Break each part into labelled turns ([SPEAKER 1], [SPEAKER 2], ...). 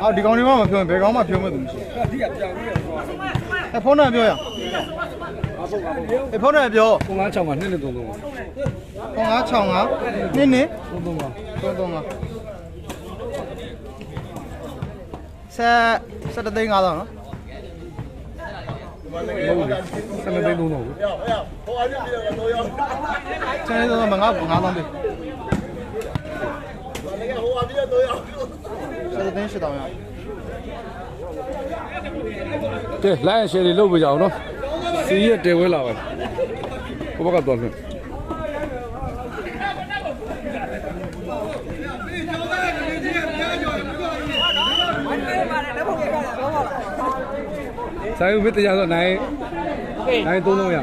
[SPEAKER 1] အော်ဒီကောင်တွေကမပြောရင်ဘယ်ကောင်မှပြောမဲ့သူမရှိ
[SPEAKER 2] ဒီကပြောင်းပြီးတော့
[SPEAKER 1] အဲဖုန်းနဲ့ပြောရအဲဖုန်းနဲ့ပြော
[SPEAKER 2] ကိုငါ6မှာနှစ်နှစ်သုံးသုံးပါ
[SPEAKER 1] ဟော965နင်းနင်း
[SPEAKER 2] သုံးသုံးပါ
[SPEAKER 1] 335ဆက်ဆက်သိန်း9000နော်
[SPEAKER 2] ဟုတ်တယ်ဆယ်နှစ်သိန်းသုံးတော့ဘူး
[SPEAKER 1] ဆယ်သိန်းမငါ9000ပေးဆက် သိန်း8000ရ
[SPEAKER 2] ကဲလိုင်းရှယ်တွေလုပ်ပြကြအောင်နော်စီးရတဲဝဲလာပါကိုဘကတော့ဖြင့်ဆိုင်ဦးမတရားဆိုနိုင်နိုင်သုံးလုံးရ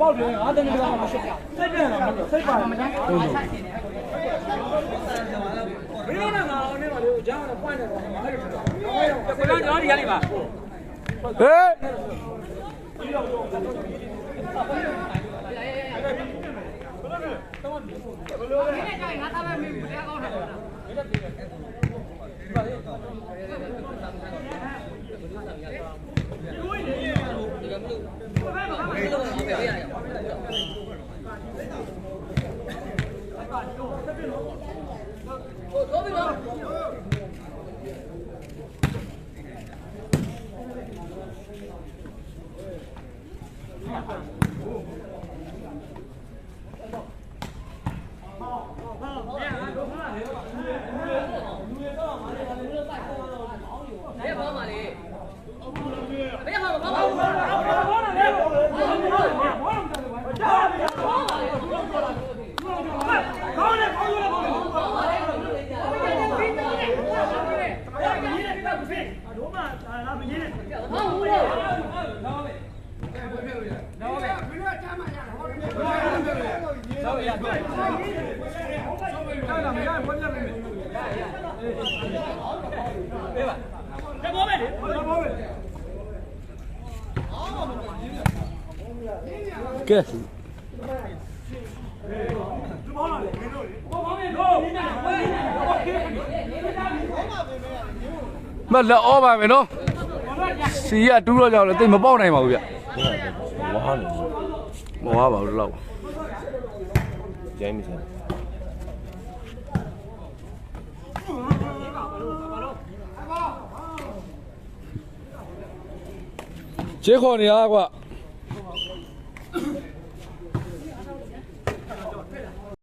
[SPEAKER 3] ပေါက်တယ်ငါးတန်းကမှမရှိတာစိတ်ပြန်လာမလို့စိတ်ပါမချမ်း
[SPEAKER 2] သုံးလုံး
[SPEAKER 3] ဘယ်လိုလဲငါအောင်နေပါလို့ ကြားတော့ပွင့်တယ်တော့ငါအဲ့လိုပြောကိုကကျွန်တော်ဒီရလေးပါ
[SPEAKER 2] ဟေး 对吧？ ကဲမလက်ဩပါမယ်နော်စီရတူးတော့ကြောက်လေတိတ်မပေါက်နိုင်ပါဘူးဗျ
[SPEAKER 4] ဝါနေ
[SPEAKER 2] မဝါပါဘူးတော့
[SPEAKER 4] ကျိုင်းမစမ်း
[SPEAKER 2] ချေခေါ်နေရကွာ